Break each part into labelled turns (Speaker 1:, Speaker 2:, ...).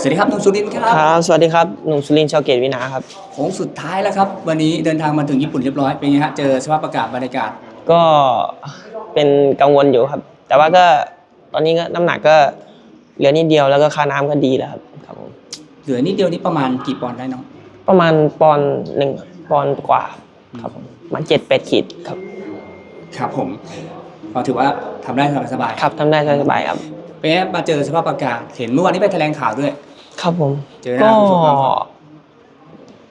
Speaker 1: สวัสดีครับหนุ่มสุรินทร์ค
Speaker 2: ค
Speaker 1: รั
Speaker 2: รับบสวัสดีครับ หนุ่มสุรินทร์ชาวเกตวินาครับ
Speaker 1: โค้งสุดท้ายแล้วครับ วันนี้เดินทางมาถึงญี่ปุ่นเรียบร้อย เป็นไงฮะ เจอสภาพอากาศบรรยากาศ
Speaker 2: ก็เป็นกังวลอยู่ครับ แต่ว่าก็ตอนนี้ก็น้ำหนักก็เหลือนิดเดียวแล้วก็ค่าน้ำก็ดีแล้วครับครับผม
Speaker 1: เหลือนิดเดียวนี่ประมาณกี่ปอนด์ได้น้อง
Speaker 2: ประมาณปอนด์หนึ่งปอนด์กว่าครับผมประมาณเจ็ดแปดขีดครับ
Speaker 1: ครับผมก็ถือว่าทำได้สบายๆ
Speaker 2: ครับทำได้สบายๆครับ
Speaker 1: เป็นไงมาเจอสภาพอากาศเห็นเมื่อวานนี้ไปแถลงข่าวด้วย
Speaker 2: ครับผม
Speaker 1: เจอหน้า
Speaker 2: ก็
Speaker 1: ผู้ชมครับ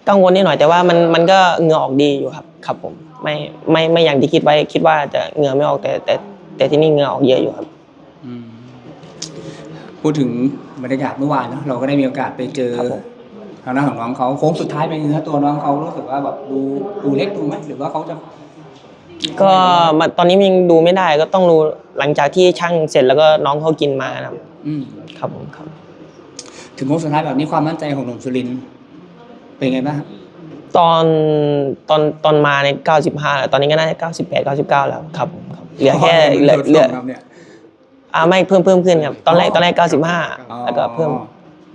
Speaker 2: กังวลนิดหน่อยแต่ว่ามันมันก็เหงื่อออกดีอยู่ครับ ครับผมไม่ไม่ไม่อย่างที่คิดไว้ คิดว่าจะเหงื่อไม่ออกแต่แต่ แต่ที่นี่เหงื่อออกเยอะอยู่ครับ
Speaker 1: อืมพูดถึงบรรยากาศเมื่อวานเนอะเราก็ได้มีโอกาสไปเจอ
Speaker 2: ครับผม
Speaker 1: ทางด้านของน้องเขาโค้งสุดท้ายเป็นยังไงฮะตัวน้องเขารู้สึกว่าแบบดูดูเล็กดูไหมหรือว่าเขาจะ
Speaker 2: ก็มาตอนนี้ยังดูไม่ได้ก็ต้องดูหลังจากที่ช่างเสร็จแล้วก็น้องเขากินมานะครับ
Speaker 1: อืม
Speaker 2: ครับผมครับ
Speaker 1: ถึงโค้งสุดท้ายแบบนี้ความมั่นใจของหนุ่มสุรินทร์เป็นไงบ้างครับ
Speaker 2: ตอนตอนตอนมาใน 95แล้วตอนนี้ก็น่าจะ98 99 แล้วครับผมครับเหลือแค่เหลือเหลือ
Speaker 1: ครับเนี่ย
Speaker 2: อ่าไม่เพิ่มเพิ่มขึ้นครับ ตอนแรกตอนแรก95 แล้วก็เพิ่ม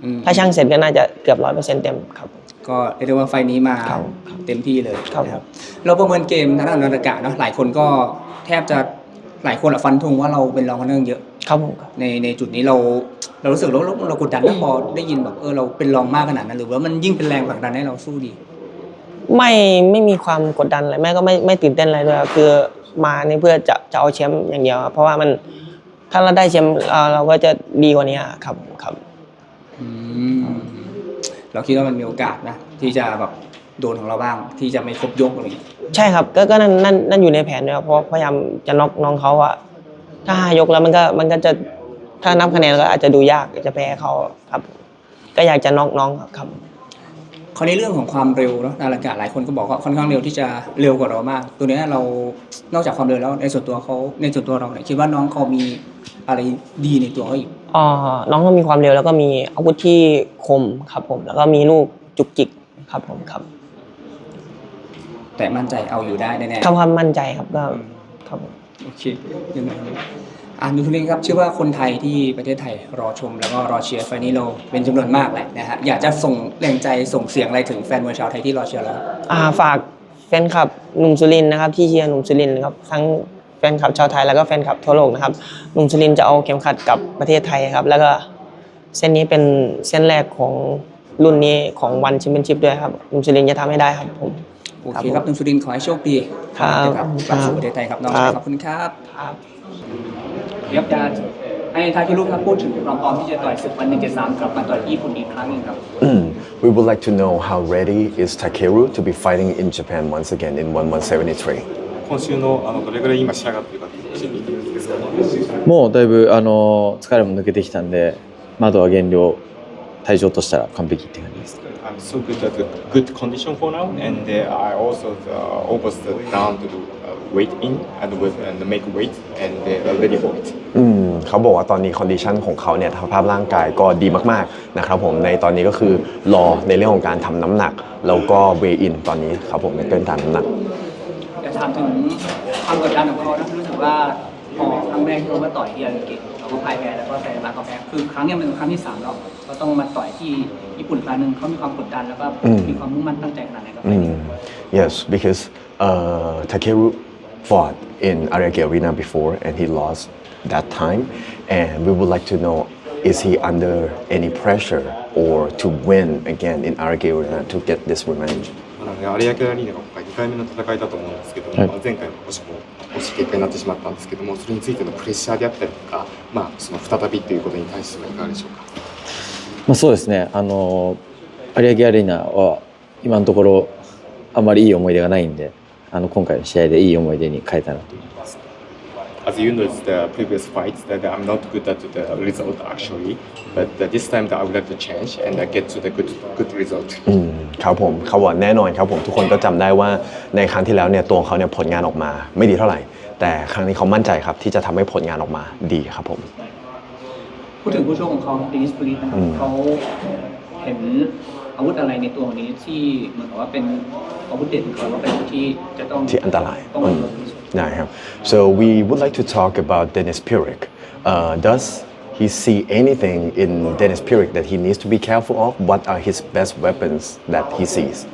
Speaker 1: อืม
Speaker 2: ถ้าช่างเสร็จก็น่าจะเกือบ 100%เต็มครับ
Speaker 1: ก็เรียกได้ว่าไฟล์นี้มา
Speaker 2: ครับ
Speaker 1: เต็มที่เลย
Speaker 2: ครับ
Speaker 1: นะเราประเมินเกมทางด้านนาฬิกาเนาะหลายคนก็แทบจะหลายคนอะฟันธงว่าเราเป็นรองคนนึงเยอะ
Speaker 2: ครับผมครับ
Speaker 1: ในในจุดนี้เราเรารู้สึกเราเราเรากดดันนะพอได้ยินแบบเออเราเป็นรองมากขนาดนั้นหรือว่ามันยิ่งเป็นแรงผลักดันให้เราสู้ดี
Speaker 2: ไม่ไม่มีความกดดันอะไรแม่ก็ไม่ไม่ตื่นเต้นอะไรด้วยครับคือมานี่เพื่อจะจะเอาแชมป์อย่างเดียวครับเพราะว่ามันถ้าเราได้แชมป์เราเราก็จะดีกว่านี้ครับครับ
Speaker 1: อืม เราคิดว่ามันมีโอกาสนะที่จะแบบโดนของเราบ้าง ที่จะไม่ครบยกอะไรอย่างเงี้ย
Speaker 2: ใช่ครับก็ก็นั่นนั่นนั่นอยู่ในแผนด้วยครับเพราะพยายามจะน็อกน้องเขาอะถ้าห้ายกแล้วมันก็มันก็จะถ้านับคะแนนก็อาจจะดูยากจะแพ้เขาครับ ก็อยากจะน็อกน้องครับ
Speaker 1: คราวนี้เรื่องของความเร็วเนาะนาฬิกาหลายคนก็บอกว่าค่อนข้างเร็วที่จะเร็วกว่าเรามาก ตัวเนี้ยเรานอกจากความเร็วแล้วในส่วนตัวเขาในส่วนตัวเราเนี่ยคิดว่าน้องเขามีอะไรดีในตัวเขาอีก
Speaker 2: อ่า น้องก็มีความเร็วแล้วก็มีอาวุธที่คมครับผมแล้วก็มีลูกจุกจิกครับผมครับ
Speaker 1: แต่มั่นใจเอาอยู่ได้แน่ๆ
Speaker 2: ทำความมั่นใจครับก็ครับผม
Speaker 1: โอเคยังไงอ่านุทุเรนครับเชื่อว่าคนไทยที่ประเทศไทยรอชม แล้วก็รอเชียร์ไฟล์นี้เราเป็นจำนวนมากแหละนะฮะอยากจะส่งแรงใจส่งเสียงอะไรถึงแฟนมวยชาวไทยที่รอเชียร์เรา
Speaker 2: อ่าฝากแฟนคลับหนุ่มสุรินทร์นะครับที่เชียร์หนุ่มสุรินทร์นะครับทั้งแฟนคลับชาวไทยแล้วก็แฟนคลับทั่วโลกนะครับหนุ่มสุรินทร์จะเอาเข็มขัดกลับประเทศไทยครับ แล้วก็เส้นนี้เป็นเส้นแรกของรุ่นนี้ของวันแชมเปี้ยนชิพด้วยครับหนุ่มสุรินทร์จะทำให้ได้ครับผม
Speaker 1: โอเคครับนุสุรินทร์ขอให้โชคดี
Speaker 2: ครับ
Speaker 1: ครับกลับสู่ประเทศไทยครับน้อง
Speaker 2: ครับ
Speaker 1: ขอบคุณครับ
Speaker 2: ครับ
Speaker 1: เดี๋ยวจะให้ทาคิรุครับพูดถึงความพร้อมที่จะต่อยศึกวันหนึ่งเจ็ดสามกลับมาต่อยญี่ปุ่นอีกครั้งหนึงครับ
Speaker 3: we would like to know how ready is Takeru to be fighting in Japan once again in 1173.
Speaker 4: 今週のあのどれぐらい今仕上がってるかっていうのを教えていただけますか
Speaker 5: もうだいぶあの疲れも抜けてきたんで、まあ、あとは減量体重としたら完璧って感じです
Speaker 4: I'm so good at the good condition for now and uh, I also uh, almost down to the uh, weight in and with and make weight and uh, ready for it
Speaker 3: อืมเขาบอกว่าตอนนี้คอนดิชันของเขาเนี่ยสภาพร่างกายก็ดีมากๆนะครับผมในตอนนี้ก็คือรอในเรื่องของการทำน้ำหนัก แล้วก็เวอินตอนนี้ครับผมในเกินตามน้ำหนัก
Speaker 1: จะ ถามถึงความกดดันของเขานะรู้สึกว่าพอครั้งแรกที่เรามาต่อยที่อาราเกะเราก็พ่ายแพ้แล้วก็แต่มาก็แพ้คือครั้งนี้มันเป็นครั้งที่สามแล้วก็ต้องมาต่อยที่ญี่ปุ่นครั้งหนึ่งเขามีความกดดันแล้วก็
Speaker 3: มี
Speaker 1: ความมุ่งมั่นตั้งใจขนาดไหนครับ
Speaker 3: Mm. Yes, because uh, Takeru fought in Ariake Arena before and he lost that time. And we would like to know is he under any pressure or to win again in Ariake Arena to get this revenge?
Speaker 4: あのね有明アリーナが今回2回目の戦いだと思うんですけども、
Speaker 5: はい。
Speaker 4: まあ前回も惜しくも惜しい結果になってしまったんですけどもそれについてのプレッシャーであったりとか、まあ、その再びということに対してはいかがでしょうか？
Speaker 5: まあ、そうですね。あの有明アリーナは今のところあんまりいい思い出がないんであの今回の試合でいい思い出に変えたなと思います
Speaker 4: As you know, the previous fights that I'm not good at the result actually, but uh, this time that I would like to change and uh, get to the good good result.
Speaker 3: อืมครับผมเขาบอกแน่นอนครับผมทุกคนก็จำได้ว่าในครั้งที่แล้วเนี่ยตัวเขาเนี่ยผลงานออกมา ไม่ดีเท่าไหร่ แต่ครั้งนี้เขามั่นใจครับที่จะทำให้ผลงานออกมาดีครับผม
Speaker 1: พูดถึงผู้ชกของเขาดินิสปริตนะครับ
Speaker 3: อืม
Speaker 1: เขาเห็นอาวุธอะไรในตัวของนี้ที่เหมือนกับว่าเป็นอาวุธเด่นของเขาว่าเป็นอาวุธที่จะต้อง
Speaker 3: ที่อันตราย
Speaker 1: ต้อง
Speaker 3: อื
Speaker 1: ระ
Speaker 3: ม
Speaker 1: วั
Speaker 3: Now, so we would like to talk about Dennis Pyrrhic. Uh, does he see anything in Dennis Pyrrhic that he needs to be careful of? What are his best weapons that he sees?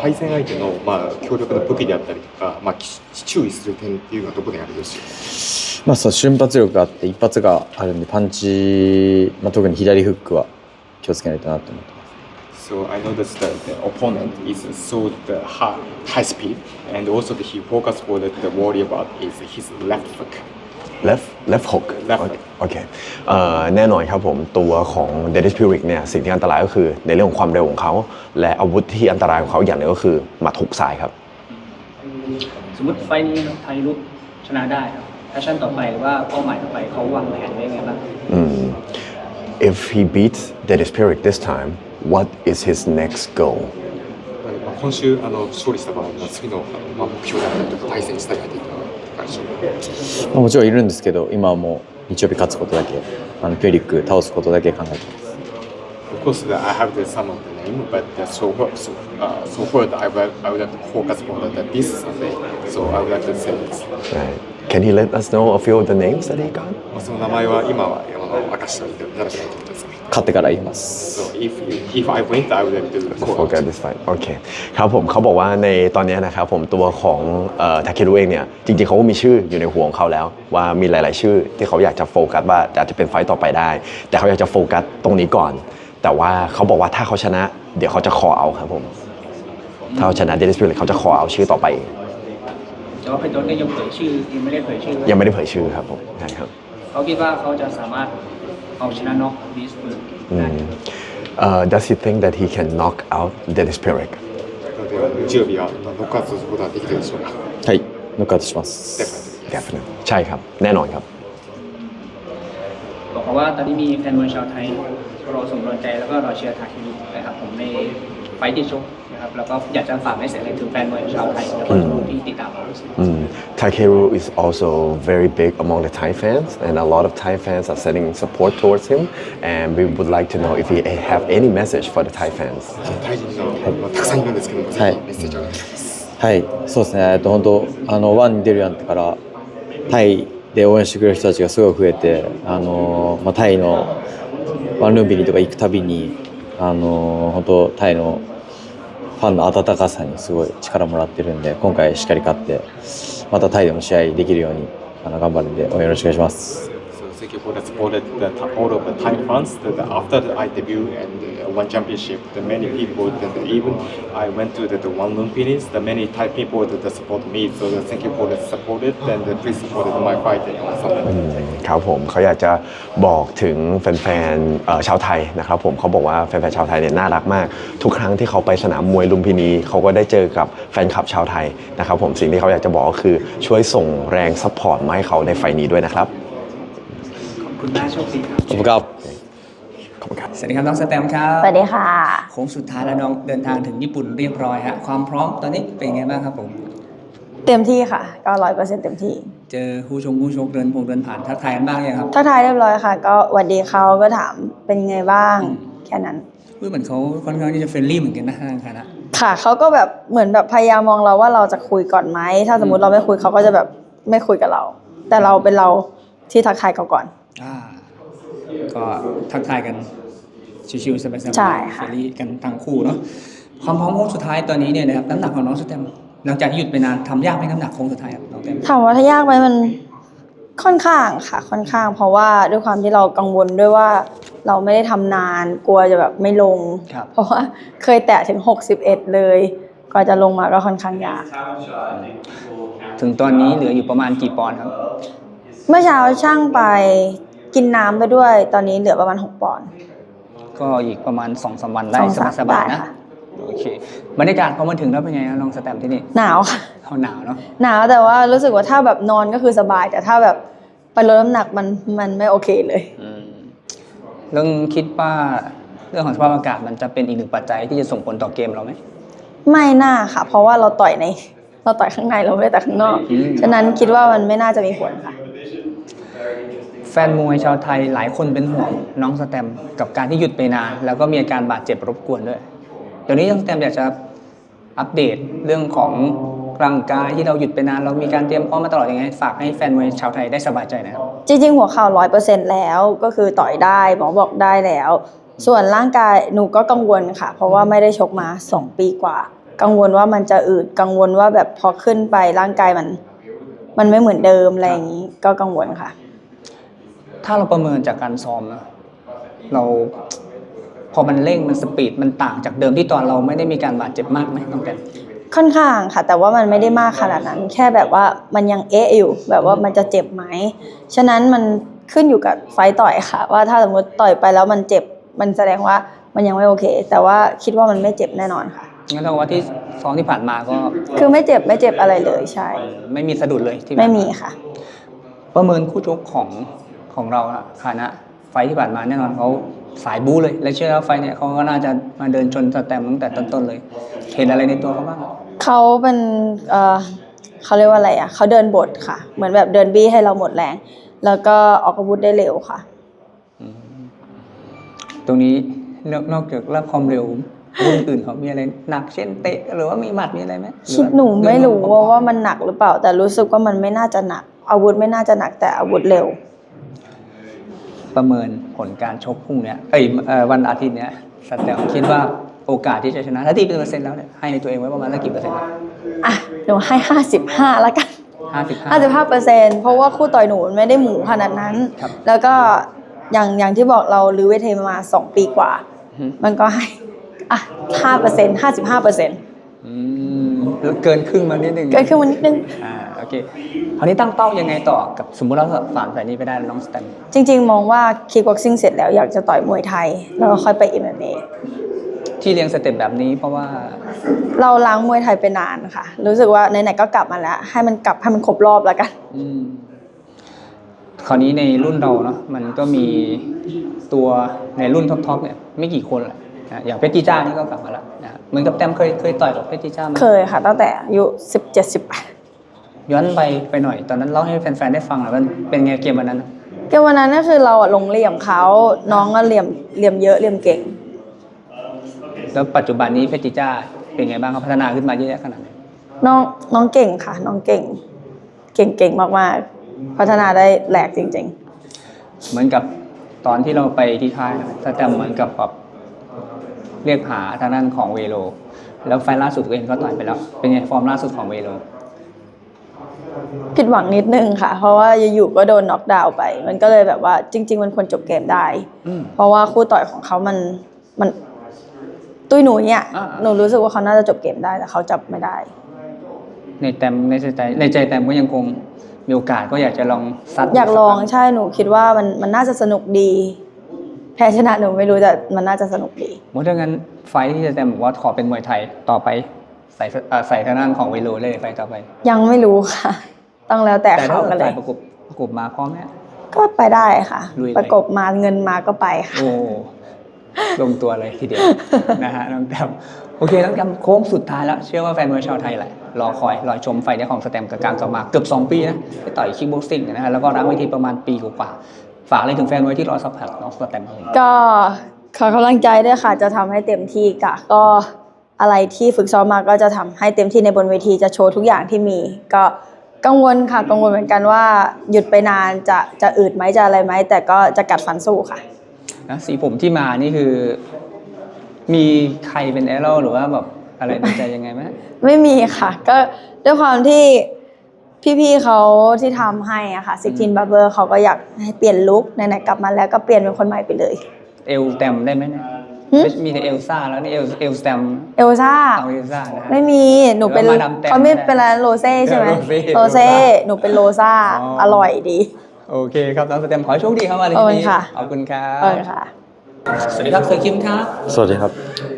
Speaker 4: 対戦相手の、まあ、強力な武器であったりとか、まあ、注意する点っていうのはどこにあるでしょう
Speaker 5: まあ、そう瞬発力があって一発があるんでパンチ、まあ、特に左フックは気をつけないとなと思って
Speaker 4: So I noticed that the opponent is so the high, high speed and also the he focus for the, the worry about is his left hook.
Speaker 3: left left hook
Speaker 4: Left hook
Speaker 3: โอเคเอ่อแน่นอนครับผมตัวของเดนิสพิริกเนี่ยสิ่งที่อันตรายก็คือในเรื่องของความเร็วของเขา และอาวุธที่อันตรายของเขาอย่างหนึงก็คือหมัดฮุกซ้ายครับ
Speaker 1: สมมติไฟล์นี้ไทยลุกชนะได้ครับแพชชั่นต่อไปหรือว่าเป้าหมายต่อไปเขาวางแผนไว้ยังไงบ้าง
Speaker 3: if he beats Dennis Pirik this time what is his next goal
Speaker 4: まあ今週あの勝利した場合の次のまあ、目標だったりとか対戦したい相手っていうのはいかがでしょうか
Speaker 5: まあもちろんいるんですけど今はもう日曜日勝つことだけあのピュリック倒すことだけ考えてます
Speaker 4: Of course, uh, I have the some of the name, but uh, so so, uh, so far, I would, I would like to focus on the, this Sunday. So I would like to say this.
Speaker 3: right can he let us know a few of the names that he got
Speaker 4: まあその名前は今はあの明かしておいただけないということですね。
Speaker 5: 勝ってから言います
Speaker 4: So if if I win, I would like to
Speaker 3: Let's
Speaker 4: call
Speaker 3: focus
Speaker 4: out.
Speaker 3: this fight โอเคครับผมเขาบอกว่าในตอนนี้นะครับผมตัวของทาเครุเองเนี่ยจริงๆเขาก็มีชื่ออยู่ในหัวของเขาแล้ว ว่ามีหลาย ๆ ชื่อที่เขาอยากจะโฟกัสว่าอาจจะเป็นไฟต์ต่อไปได้ แต่เขาอยากจะโฟกัสตรงนี้ก่อน แต่ว่าเขาบอกว่าถ้าเขาชนะ เดี๋ยวเขาจะขอเอาครับผมถ้าเขาชนะเดนิสพิลเขาจะขอเอาชื่อต่อไป
Speaker 1: แต่ว่าเพชรยศก็ยังเผยชื่อยังไม่ได้เผยชื่อ
Speaker 3: ยังไม่ได้เผยชื่อครับผมใช่ครับ
Speaker 1: เขาคิดว่าเขาจะสามารถเอาชนะน็อกดิสเบิร์ก ได้
Speaker 3: Uh, does he think that he can knock out Dennis Pirik
Speaker 4: なので日曜日はまあノックアウトすることができるでしょうか。
Speaker 5: はいノックアウトします
Speaker 3: Definitely ใช่ครับ แน่นอนครับ
Speaker 1: บอกเขาว่าตอนนี้มีแฟนมวยชาวไทยรอส่งกำลังใจแล้วก็รอเชียร์ทาคิรุนะครับผมใน ไฟท์ที่ชกนะครับแล้วก็อยากจะฝากให้เสียงอะไรถึงแฟนมวยชาวไทยแล้วก็ทุกคนที่ติดตามเรา
Speaker 3: Mm. Takeru is also very big among the Thai fans, and a lot of Thai fans are sending support towards him. And we would like to know if he have any message for the Thai fans.
Speaker 4: タイ人の、まあ、たくさんいるんですけども、ぜ
Speaker 5: はい
Speaker 4: ひメッセージをお願いします。
Speaker 5: はいそうですねえっと本当あのワンに出るようになってからタイで応援してくれる人たちがすごい増えてあの、まあ、タイのワンルームビニとか行くたびに あの本当タイのファンの温かさにすごい力もらってるんで今回しっかり勝ってまたタイでも試合できるようにあの頑張るんで応援よろしくお願いします。
Speaker 4: So thank you for the support that all of the Thai fans that after the I debut and uh, one championship, the many people that even I went to the, the one Lumpinis, the many Thai people that, that support me. So uh, thank you for the support it and uh, please support my fight on Sunday.
Speaker 3: ครับผมเขาอยากจะบอกถึงแฟนๆเอ่อชาวไทยนะครับผมเขาบอกว่าแฟนๆชาวไทยเนี่ยน่ารักมาก ทุกครั้งที่เขาไปสนามมวยลุมพินีเขาก็ได้เจอกับแฟนคลับชาวไทยนะครับผมสิ่งที่เขาอยากจะบอกก็คือช่วยส่งแรงซัพพอร์ตมาให้เขาในไฟล์นี้ด้วยนะครับ
Speaker 1: คุณมากโชคดีครับ
Speaker 5: ขอบคุณครับ
Speaker 3: ขอบคุณครับ
Speaker 1: สวัสดีครับน้องสแตมป์ครับ
Speaker 6: สวัสดีค่ะ
Speaker 1: โค้งสุดท้ายแล้วน้องเดินทางถึงญี่ปุ่นเรียบร้อยฮะความพร้อมตอนนี้เป็นไงบ้างครับผม
Speaker 6: เต็มที่ค่ะ ก็ร้อยเปอร์เซ็นต์เต็มที่
Speaker 1: เจอคู่ชงคู่ชกเดินพงเดินผ่านทักทายกันบ้างยังครับ
Speaker 6: ทักทายเรียบร้อยค่ะ ก็หวัดดีเขาก็ถามเป็นยังไงบ้าง
Speaker 1: อืม
Speaker 6: แค่นั้น
Speaker 1: พูดเหมือนเขาค่อนข้างที่จะเฟรนลี่เหมือนกันนะทางคณะ
Speaker 6: ค่ะเขาก็แบบเหมือนแบบพยายามมองเราว่าเราจะคุยก่อนไหมถ้าสมมติเราไม่คุยเขาก็จะแบบไม่คุยกับเรา แต่เราเป็นเราที่ทักทายเขาก่อน
Speaker 1: อ่า ก็ทักทายกันชิวๆสบายๆ
Speaker 6: ใช่
Speaker 1: เฟ
Speaker 6: ค่ะ
Speaker 1: รนลี่กันทั้งคู่เนาะความพร้อมโค้งสุดท้ายตอนนี้เนี่ยนะครับน้ำหนักของน้องสแตมป์หลังจากที่หยุดไปนานทำยากไหมน้ำหนักโค้งสุดท้ายครับน้องแตม
Speaker 6: ถามว่าถ้ายากไหมมันค่อนข้างค่ะค่อนข้าง เพราะว่าด้วยความที่เรากังวลด้วยว่าเราไม่ได้ทำนานกลัวจะแบบไม่ลง
Speaker 1: ครับ
Speaker 6: เพราะว่าเคยแตะถึง 61 เลยกว่อนจะลงมาก็ค่อนข้างยาก
Speaker 1: ถึงตอนนี้เหลืออยู่ประมาณกี่ปอนด์ครับ
Speaker 6: เมื่อเช้าช่างไปกินน้ำไปด้วย ตอนนี้เหลือประมาณ 6 ปอนด์
Speaker 1: ก็อีกประมาณ2อสวันได้
Speaker 6: สองสาม
Speaker 1: สบายๆ
Speaker 6: ได้
Speaker 1: นะ
Speaker 6: ค่ะ
Speaker 1: โอเคบรรยากาศพอมาถึงแล้วเป็นไงครับน้องสแตมป์ที่นี่
Speaker 6: หนาวค่ะ
Speaker 1: เขาหนาวเนาะ
Speaker 6: หนาวแต่ว่ารู้สึกว่าถ้าแบบนอนก็คือสบาย แต่ถ้าแบบไปลดน้ำหนักมันมันไม่โอเคเลย
Speaker 1: เรื่องคิดว่าเรื่องของสภาพอากาศมันจะเป็นอีกหนึ่งปัจจัยที่จะส่งผลต่อเกมเราไหม
Speaker 6: ไม่น่าค่ะ เพราะว่าเราต่อยใน เราต่อยข้างในเราไม่ได้ต่อยข้างนอก
Speaker 1: อืม
Speaker 6: ฉะนั้นคิดว่ามันไม่น่าจะมีผลค่ะ
Speaker 1: แฟนมวยชาวไทยหลายคนเป็นห่วงน้องสแตมกับการที่หยุดไปนาน แล้วก็มีอาการบาดเจ็บรบกวนด้วยเดี๋ยวนี้น้องสแตมอยากจะอัปเดตเรื่องของร่างกายที่เราหยุดไปนานเรามีการเตรียมพร้อมมาตลอดยังไงฝากให้แฟนมวยชาวไทยได้สบายใจนะครับ
Speaker 6: จริงๆ หัวเข่าร้อยเปอร์เซ็นต์แล้วก็คือต่อยได้หมอบอกได้แล้ว ส่วนร่างกายหนูก็กังวลค่ะ เพราะว่าไม่ได้ชกมาสองปีกว่า กังวลว่ามันจะอืดกังวลว่าแบบพอขึ้นไปร่างกายมัน มันไม่เหมือนเดิมอะไรอย่างนี้ก็กังวลค่ะ
Speaker 1: ถ้าเราประเมินจากการซ้อมนะเราพอมันเร่งมันสปีดมันต่างจากเดิมที่ตอนเราไม่ได้มีการบาดเจ็บมากไหมน้องแกน
Speaker 6: ค่อนข้างค่ะ แต่ว่ามันไม่ได้มากขนาดนั้น แค่แบบว่ามันยังเอะอยู่แบบว่ามันจะเจ็บไหมฉะนั้นมันขึ้นอยู่กับไฟต์ต่อยค่ะ ว่าถ้าสมมติต่อยไปแล้วมันเจ็บมันแสดงว่ามันยังไม่โอเค แต่ว่าคิดว่ามันไม่เจ็บแน่นอนค่ะ
Speaker 1: งั้นเราว่าที่ซ้อมที่ผ่านมาก็
Speaker 6: คือไม่เจ็บไม่เจ็บอะไรเลยใช่
Speaker 1: ไม่มีสะดุดเลยที่ผ่าน
Speaker 6: ไม่มีค่ะ
Speaker 1: ประเมินคู่ชกของ ของเราอะคานะไฟท์ที่ผ่านมาแน่นอนเขาสายบู๊เลย และเชื่อว่าไฟท์เนี่ยเขาก็น่าจะมาเดินชนสแตมป์ตั้งแต่ต้นๆเลย เห็นอะไรในตัวเขาบ้าง
Speaker 6: เขาเป็นเอ่อเขาเรียกว่าอะไรอะเขาเดินบทค่ะ เหมือนแบบเดินบี้ให้เราหมดแรง แล้วก็ออกอาวุธได้เร็วค่ะ
Speaker 1: ตรงนี้นอกนอกจากเรื่องความเร็วรุ่นอื่นเขามีอะไรหนักเช่นเตะ หรือว่ามีหมัดมีอะไรไหมรือ
Speaker 6: คิด
Speaker 1: ว่า
Speaker 6: หนูไม่รู้
Speaker 1: เดิน
Speaker 6: ว่าว่ามันหนักหรือเปล่า แต่รู้สึกว่ามันไม่น่าจะหนัก อาวุธไม่น่าจะหนักแต่อาวุธเร็ว
Speaker 1: ประเมินผลการชกพรุ่งเนี้ยเอ้ยเอ่อวันอาทิตย์เนี้ยสแตมป์คิดว่าโอกาสที่จะชนะถ้าตีเป็นเปอร์เซ็นต์แล้วเนี่ยให้ในตัวเองไว้ประมาณสักกี่เปอร์เซ็นต์
Speaker 6: อะหนูให้ห้าสิบห้าละกัน
Speaker 1: ห้าสิบห้า
Speaker 6: ห้าสิบห้าเปอร์เซ็นเพราะว่าคู่ต่อยหนูมันไม่ได้หมูขนาดนั้น
Speaker 1: ครับ
Speaker 6: แล้วก็อย่างอย่างที่บอกเราลื้อเวทีมาสองปีกว่า
Speaker 1: อืม
Speaker 6: มันก็ให้อะห้าเปอร์เซ็นห้าสิบห้าเปอร์เซ็นต์
Speaker 1: อืมเกินครึ่งมานิดนึง
Speaker 6: เกินขึ้นมานิดนึง
Speaker 1: อ่าโอ เคคราวนี้ตั้งเป้ายังไงต่อกับสมมุติเราผ่านสายนี้ไปได้แล้วน้องสแตมป์
Speaker 6: จริง ๆ มองว่าคิกบ็อกซิ่งเสร็จแล้วอยากจะต่อยมวยไทย แล้วก็ค่อยไป MMA
Speaker 1: ที่เรียงสเต็ปแบบนี้เพราะว่า
Speaker 6: เราล้างมวยไทยไปนานค่ะ รู้สึกว่าไหนๆก็กลับมาแล้ว ให้มันกลับให้มันครบรอบแล้วกัน
Speaker 1: อืมคราวนี้ในรุ่นเราเนาะมันก็มีตัวในรุ่นท็อปๆเนี่ยไม่กี่คนแหละนะอย่างเพชรจีจ้านี่ก็กลับมาแล้วนะเหมือนกับแต้มเคยเคยต่อยกับเพชรจีจ้าไหม
Speaker 6: เคยค่ะ ตั้งแต่อายุสิบเจ็ดสิบแปด
Speaker 1: ย้อนไปไปหน่อย ตอนนั้นเล่าให้แฟนๆได้ฟังหน่อยว่าเป็นไงเกมวันนั้นนะ
Speaker 6: เกมวันนั้นก็คือเราอะลงเหลี่ยมเขาน้องก็เหลี่ยมเหลี่ยมเยอะเหลี่ยมเก่ง
Speaker 1: แล้วปัจจุบันนี้เพชรจีจ้าเป็นไงบ้างครับพัฒนาขึ้นมาเยอะแยะขนาดไหน
Speaker 6: น้องน้องเก่งค่ะ น้องเก่ง เก่งเก่งมากๆ พัฒนาได้แหลกจริง
Speaker 1: เหมือนกับตอนที่เราไปที่ค่ายนะสแตมเหมือนกับแบบเรียกหาทางด้านของเวโล แล้วไฟล์ล่าสุดตัวเองก็ต่อยไปแล้ว เป็นไงฟอร์มล่าสุดของเวโล
Speaker 6: ๆ ผิดหวังนิดนึงค่ะ เพราะว่าอยู่ๆก็โดนน็อกดาวน์ไป มันก็เลยแบบว่าจริง ๆ มันควรจบเกมได้
Speaker 1: อืม
Speaker 6: เพราะว่าคู่ต่อยของเขามันมันตุ้ยหนูเนี่ย
Speaker 1: อ่า
Speaker 6: หนูรู้สึกว่าเขาน่าจะจบเกมได้แต่เขาจับไม่ได้
Speaker 1: ในแตมในใจในใจแตมก็ยังคงมีโอกาสก็อยากจะลองซัด
Speaker 6: อยากลองใช่หนูคิดว่ามันมันน่าจะสนุกดี แพ้ชนะหนูไม่รู้แต่มันน่าจะสนุกดี
Speaker 1: มถ้างั้นไฟล์ที่แตมบอกว่าขอเป็นมวยไทยต่อไป ใส่เอ่อใส่ทางด้านของเวโลเลยไฟล์ต่อไป
Speaker 6: ยังไม่รู้ค่ะ ต้องแล้วแต่
Speaker 1: แต่ถ้า
Speaker 6: เขา
Speaker 1: เกิ
Speaker 6: กั
Speaker 1: ด
Speaker 6: นเล
Speaker 1: ฝ่าย
Speaker 6: ย
Speaker 1: ประกบประกบมาพร้อมไหม
Speaker 6: ก็ไปได้ค่ะ
Speaker 1: ลุยเลย
Speaker 6: ประกบมาเงินมาก็ไปค่ะ
Speaker 1: โอ้ ลงตัวเลยทีเดียว นะฮะน้องแตมโอเคน้องแตมโค้งสุดท้ายแล้ว เชื่อว่าแฟนมวยชาวไทยแหละรอคอย รอชมไฟล์ในของสแตมกับการกลับมาเกือบ 2 ปีนะที่ต่อยคิกบ็อกซิ่งนะฮะแล้วก็รั้งเวทีประมาณปีกว่าๆฝากอะไรถึงแฟนมวยที่รอสัมผัสน้องสแตมป์ครับผม
Speaker 6: ก็ขอกำลังใจด้วยค่ะ จะทำให้เต็มที่กะก็ อะไรที่ฝึกซ้อมมาก็จะทำให้เต็มที่ในบนเวทีจะโชว์ทุกอย่างที่มี ก็กังวลค่ะกังวลเหมือนกันว่าหยุดไปนานจะจะอืดไหมจะอะไรไหม แต่ก็จะกัดฟันสู้ค่ะ
Speaker 1: นะสีผมที่มานี่คือ มีใครเป็นแอโร่หรือว่าแบบอะไรในใจยังไงไหม
Speaker 6: ไม่มีค่ะ ก็ด้วยความที่พี่ๆเขาที่ทำให้อะค่ะซิกทินบาร์เบอร์เขาก็อยากให้เปลี่ยนลุคไหนๆกลับมาแล้วก็เปลี่ยนเป็นคนใหม่ไปเลย
Speaker 1: เอลแตมได้ไหมเนี่ย
Speaker 6: หึ
Speaker 1: มีแต่เอลซ่าแล้วนี่เอลเอลแตม
Speaker 6: เอลซ่า
Speaker 1: เอาเอลซ่านะฮะ
Speaker 6: ไม่มีหนูเป็น
Speaker 1: หรือว่ามาดามแตม
Speaker 6: เขาไม่
Speaker 1: ก็ได้
Speaker 6: เป็นอะไรโรเซ่ใช่ไหม
Speaker 1: เออโรเซ่
Speaker 6: โรเซ่
Speaker 1: โรซ่า
Speaker 6: หนูเป็นโรซ่า
Speaker 1: อ๋อ
Speaker 6: อร่อยดี
Speaker 1: โอเคครับน้องสแตมขอให้โชคดีครับมาเลย
Speaker 6: ขอบคุณ
Speaker 1: นี้
Speaker 6: ค่ะ
Speaker 1: ขอบคุณครั
Speaker 6: เออบค่ะ
Speaker 1: สวัสดีครับเคยคิมครับ
Speaker 5: สวัสดีครับ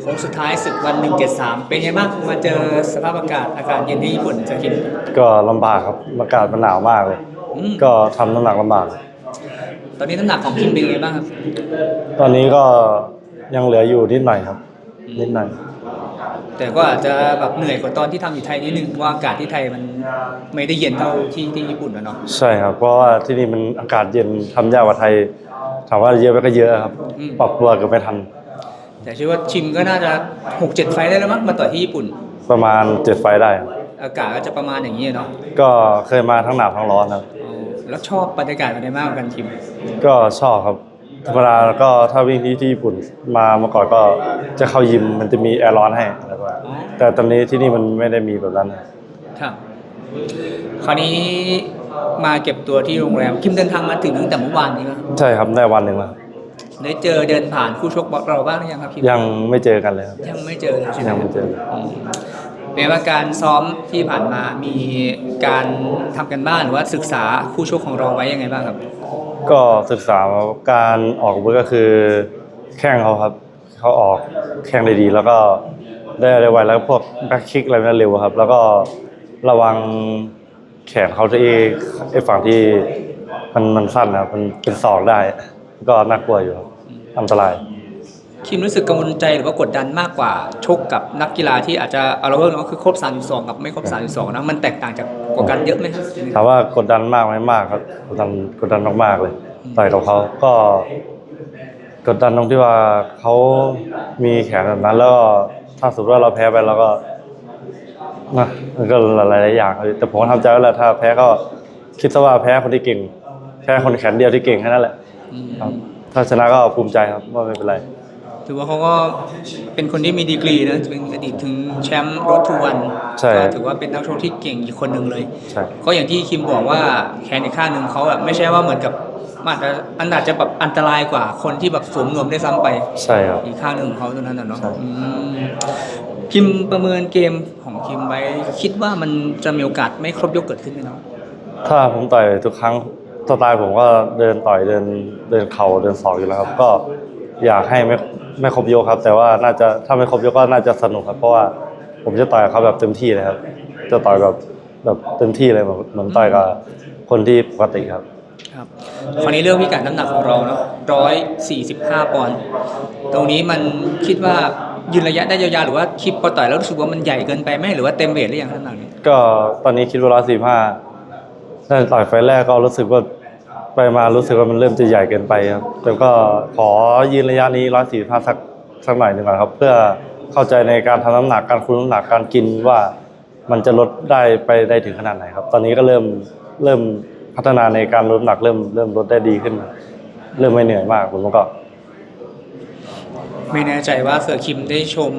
Speaker 1: โค้งสุดท้ายศึกวันหนึ่งเกตสามเป็นไงบ้างมาเจอสภาพอากาศอากาศเย็นที่ญี่ปุ่นจะคิม
Speaker 7: ก็ลำบากครับอากาศมันหนาวมากเลย
Speaker 1: อืม
Speaker 7: ก็ทำน้ำหนักลำบาก
Speaker 1: ตอนนี้น้ำหนักของคิมเป็นไงบ้างครับ
Speaker 7: ตอนนี้ก็ ยังเหลืออยู่นิดหน่อยครับ นิดหน่อย
Speaker 1: แต่ก็อาจจะแบบเหนื่อยกว่าตอนที่ทำอยู่ไทยนิดนึงเพราะว่าอากาศที่ไทยมันไม่ได้เย็นเท่าที่ที่ญี่ปุ่นนะเนาะ
Speaker 7: ใช่ครับ เพราะว่าที่นี่มันอากาศเย็นทำยากกว่าไทยถามว่าเยอะไปก็เยอะครับ
Speaker 1: อืม
Speaker 7: ปรับตัวเกือบไม่ทัน
Speaker 1: แต่เชื่อว่าชิมก็น่าจะหกเจ็ดไฟล์ได้แล้วมั้งมาต่อยที่ญี่ปุ่น
Speaker 7: ประมาณเจ็ดไฟล์ได้ครับ
Speaker 1: ออากาศก็จะประมาณอย่างนี้เนาะ
Speaker 7: ก็เคยมาทั้งหนาวทั้งร้อนครับ
Speaker 1: อ๋อแล้วชอบบรรยากาศอะไรมากกว่ากันคิม
Speaker 7: ก็ชอบครับ ธรรมดาแล้วก็ถ้าวิ่งที่ที่ญี่ปุ่นมาเมื่อก่อนก็จะเข้ายิมมันจะมีแอร์ร้อนให้แล้วก็แต่ตอนนี้ที่นี่มันไม่ได้มีแบบนั้น
Speaker 1: ครับ คราวนี้มาเก็บตัวที่โรงแรมคิมเดินทางมาถึงตั้งแต่เมื่อวานนี้มั้ย
Speaker 7: ใช่ครับได้วันหนึ่งแล้ว
Speaker 1: ได้เจอเดินผ่านคู่ชกเราบ้างหรือยังครับคิม
Speaker 7: ยังไม่เจอกันเลยครับ
Speaker 1: ยังไม่เจอเลยใช่ไหม
Speaker 7: ยังไม่เจอ
Speaker 1: มเป็นว่าการซ้อมที่ผ่านมามีการทำกันบ้านหรือว่าศึกษาคู่ชกของเราไว้ยังไงบ้างครับ
Speaker 7: ก็ศึกษาการออกอาวุธก็คือ แข้งเขาครับเขาออกแข้งได้ดี แล้วก็ได้อะไรไวแล้วพวกแบ็คคิกอะไรนั้นเร็วครับ แล้วก็ระวังแขนเขาที่ไอ้ฝั่งที่มันมันสั้นนะครับมันเป็นศอกได้ ก็น่ากลัวอยู่ครับอันตราย
Speaker 1: คิมรู้สึกกังวลใจหรือว่ากดดันมากกว่าชกกับนักกีฬาที่อาจจะเอาเราเรื่องก็คือครบ32กับไม่ครบ32นะมันแตกต่างจากกว่ากันเยอะไหมครับ
Speaker 7: ถามว่ากดดันมากไหมมากครับกดดันกดดันมากๆเลยต่อยกับเขาก็กดดันตรงที่ว่าเขามีแขนแบบนั้นแล้วก็ถ้าสมมติว่าเราแพ้ไปเราก็นะมันก็หลายๆอย่างครับแต่ผมก็ทำใจไว้แล้วถ้าแพ้ก็คิดซะว่าแพ้คนที่เก่งแพ้คนแขนเดียวที่เก่งแค่นั้นแหละครับถ้าชนะก็ภูมิใจครับว่าไม่เป็นไร
Speaker 1: ถือว่าเขาก็เป็นคนที่มีดีกรีนะเป็นอดีตถึงแชมป์รถทูวัน
Speaker 7: ใช่
Speaker 1: ก็ถือว่าเป็นนักชกที่เก่งอีกคนหนึ่งเลย
Speaker 7: ใช่
Speaker 1: ก็อย่างที่คิมบอกว่าแขนอีกข้างหนึ่งเขาแบบไม่ใช่ว่าเหมือนกับมันอาจจะอันอาจจะแบบอันตรายกว่าคนที่แบบสวมนวมได้ซ้ำไป
Speaker 7: ใช่ครับ
Speaker 1: อีกข้างหนึ่งของเขาตัวนั้นน่ะเนาะ
Speaker 7: ใช่
Speaker 1: อืมคิมประเมินเกมของคิมไว้คิดว่ามันจะมีโอกาสไม่ครบยกเกิดขึ้นไหมเนาะ
Speaker 7: ถ้าผมต่อยทุกครั้งสไตล์ผมก็เดินต่อยเดินเดินเข่าเดินศอกอยู่แล้วครับ ก็ อยากให้ไม่ไม่ครบยกครับ แต่ว่าน่าจะถ้าไม่ครบยกก็น่าจะสนุกครับ เพราะว่าผมจะต่อยกับเขาแบบเต็มที่เลยครับ จะต่อยแบบแบบเต็มที่เลยแบบเหมือนต่อยกับคนที่ปกติครับ
Speaker 1: ครับคราวนี้เรื่องพิกัดน้ำหนักของเราเนาะร้อยสี่สิบห้าปอนด์ตรงนี้มันคิดว่ายืนระยะได้ยาวๆหรือว่าคลิปพอต่อยแล้วรู้สึกว่ามันใหญ่เกินไปไหมหรือว่าเต็มเวทหรือยังน้ำหนักนี้
Speaker 7: ก็ตอนนี้คิดว่าร้อยสี่ห้าได้ต่อยไฟล์แรกก็รู้สึกว่า ไปมารู้สึกว่ามันเริ่มจะใหญ่เกินไปครับ แต่ก็ขอยืนระยะนี้ร้อยสี่ห้าสักสักหน่อยหนึ่งก่อนครับ เพื่อเข้าใจในการทำน้ำหนักการคุมน้ำหนักการกินว่ามันจะลดได้ไปได้ถึงขนาดไหนครับ ตอนนี้ก็เริ่มเริ่มพัฒนาในการลดน้ำหนักเริ่มเริ่มลดได้ดีขึ้น เริ่มไม่เหนื่อยมากผมก็
Speaker 1: ไม่แน่ใจว่าเสือคิมได้ชม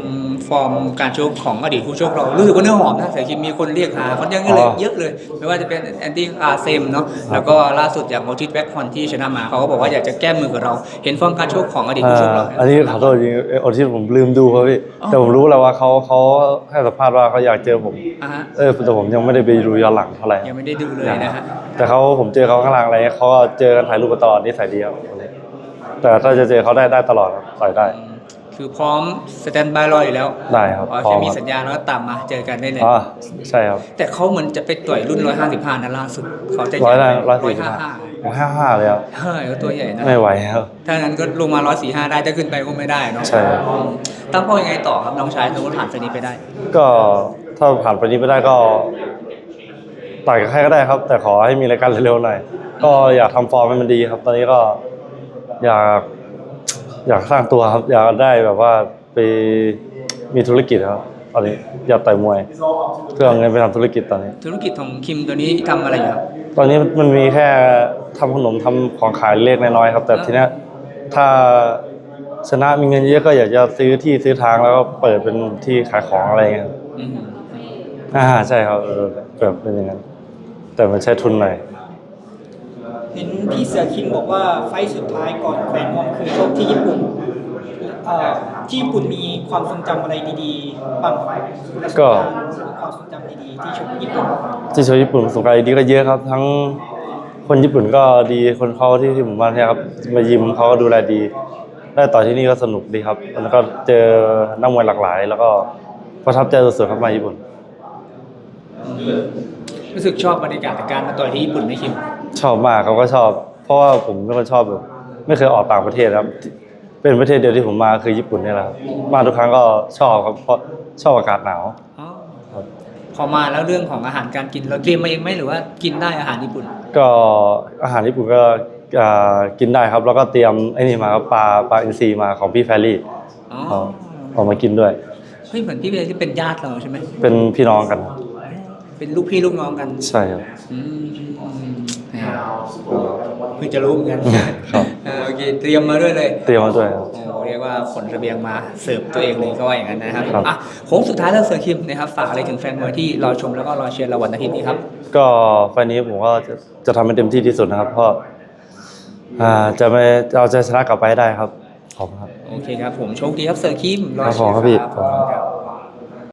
Speaker 1: ฟอร์มการชกของอดีตผู้ชกเรารู้สึกว่าเนื้อหอมนะเสือคิมมีคนเรียกหาเขายังเลย
Speaker 7: อ๋อ
Speaker 1: เยอะเลย ไม่ว่าจะเป็นแอนดี้อาเซมเนาะแล้วก็ล่าสุดอย่างโมทิสแบ็คฮอนที่ชนะมาเขาก็บอกว่าอยากจะแก้มือกับเราเห็นฟอร์มการชกของอดีตผู้ชกเรา
Speaker 7: อ่าอันนี้ขอโทษจริงเออที่ผมลืมดูครับพี่
Speaker 1: อ๋อ
Speaker 7: แต่ผมรู้แล้วว่าเขาเขาให้สัมภาษณ์ว่าเขาอยากเจอผม
Speaker 1: อ่าฮะ
Speaker 7: เออแต่ผมยังไม่ได้ไปดูย้อนหลังเท่าไหร่
Speaker 1: ยังไม่ได้ดูเลยนะฮะ
Speaker 7: แต่เขาผมเจอเขาข้างหลังอะไรเงี้ยเขาก็เจอกันถ่ายรูปกันตลอดนิสัยดีครับคนนี้แต่ถ้าจะเจอเขาได้ได้ตลอดครับต่อยได้
Speaker 1: คือพร้อมสแตนบายรออยู่แล้ว
Speaker 7: ได้ครับ
Speaker 1: อ๋อ
Speaker 7: พร้อ
Speaker 1: แค่
Speaker 7: ม
Speaker 1: มี
Speaker 7: ครับ
Speaker 1: สัญญาณแล้วก็ตามมาเจอกันได้เลย
Speaker 7: อ๋อใช่ครับ
Speaker 1: แต่เขาเหมือนจะไปต่อยรุ่น 155นะล่าสุดเขาจะ
Speaker 7: ร้อย
Speaker 1: ให
Speaker 7: ได้
Speaker 1: ญ่
Speaker 7: ร้อยสี่สิบห้า
Speaker 1: 155
Speaker 7: ร้อยห้าห้าเลยครับ
Speaker 1: เฮ้ยเขาตัวใหญ่นะ
Speaker 7: ไม่ไหวครับ
Speaker 1: ถ้างั้นก็ลงมา 145 ได้ถ้าขึ้นไปก็ไม่ได้เนาะ
Speaker 7: ใช่ครับ
Speaker 1: ตั้งเป้ายังไงต่อครับน้องชายสมมติผ่านเซนนี้ไปได้
Speaker 7: ก็ถ้าผ่านไปนี้ไม่ได้ก็ต่อยกับใครก็ได้ครับ แต่ขอให้มีรายการเร็วๆหน่อยก็อยากทำฟอร์มให้มันดีครับ ตอนนี้ก็อยาก อยากสร้างตัวครับ อยากได้แบบว่าไปมีธุรกิจครับตอนนี้อยากต่อยมวย เพื่อเอาเงินไปทำธุรกิจตอนนี้
Speaker 1: ธุรกิจของคิมตัวนี้ทำอะไรอยู่ครับ
Speaker 7: ตอนนี้มันมีแค่ทำขนมทำของขายเล็กน้อยๆครับ แต่ทีเนี้ยถ้าชนะมีเงินเยอะก็อยากจะซื้อที่ซื้อทางแล้วก็เปิดเป็นที่ขายของอะไรอย่างเงี้ยครับ
Speaker 1: อืม
Speaker 7: อ่าใช่ครับเออแบบเป็นอย่างนั้นแต่มันใช้ทุนหน่อย
Speaker 8: เห็นพี่เสือคิมบอกว่าไฟท์สุดท้ายก่อนแขวนงอมคือชกที่ญี่ปุ่นเอ่อที่ญี่ปุ่นมีความทรงจำอะไรดีๆบ้างไหม
Speaker 7: ก็
Speaker 8: ความทรงจำดีๆที่ชกญี่ปุ่น
Speaker 7: ที่โชว์ญี่ปุ่นประสบการณ์ดีก็เยอะครับ ทั้งคนญี่ปุ่นก็ดีคนเขาที่ที่หมู่บ้านเนี่ยครับมายิมเขาก็ดูแลดี ได้ต่อที่นี่ก็สนุกดีครับแล้วก็เจอนักมวยหลากหลาย แล้วก็ประทับใจสุดๆครับมาญี่ปุ่น
Speaker 1: รู้สึกชอบบรรยากาศการมาต่อยที่ญี่ปุ่นไหมคิม
Speaker 7: ชอบมากเขาก็ชอบ เพราะว่าผมเป็นคนชอบแบบไม่เคยออกต่างประเทศครับ เป็นประเทศเดียวที่ผมมาคือญี่ปุ่นเนี่ยแหละครับมาทุกครั้งก็ชอบครับเพราะชอบอากาศหนาว
Speaker 1: อ๋อ
Speaker 7: ครับ
Speaker 1: พอมาแล้วเรื่องของอาหารการกินเราเตรียมมาเองไหมหรือว่ากินได้อาหารญี่ปุ่น
Speaker 7: ก็อาหารญี่ปุ่นก็อ่ากินได้ครับ แล้วก็เตรียมไอ้นี่มาครับปลาปลาอินทรีมาของพี่แฟรี่
Speaker 1: อ๋อ
Speaker 7: เอาเอามากินด้วย
Speaker 1: เฮ้ยเหมือนพี่เบย์ที่เป็นญาติเราใช่ไหม
Speaker 7: เป็นพี่น้องกัน
Speaker 1: เป็นลูกพี่ลูกน้องกัน
Speaker 7: ใช่ครับ
Speaker 1: อืมแหม เพิ่งจะรู้เหมือนกัน
Speaker 7: ครับ
Speaker 1: เออโอเคเตรียมมาด้วยเลย
Speaker 7: เตรียมมาด้วยครับ
Speaker 1: โอ้เรียกว่าขนระเบียงมาเสิร์ฟตัวเองเลยก็ว่าอย่างนั้นนะครับ
Speaker 7: ครับ
Speaker 1: อะโค้งสุดท้ายแล้วเซอร์คิมนะครับฝากอะไรถึงแฟนมวยที่รอชมแล้วก็รอเชียร์เราวันอาทิตย์นี้ครับ
Speaker 7: ก็ไฟล์นี้ผมก็จะจะทำให้เต็มที่ที่สุดนะครับ เพราะอ่าจะไม่เอาใจชนะกลับไปให้ได้ครับ ขอบคุณครับ
Speaker 1: โอเคครับผมโชคดีครับเซอร์คิมรอ
Speaker 7: ครับ
Speaker 1: เชียร์
Speaker 7: ผมครับพี่
Speaker 1: ขอบคุณครับ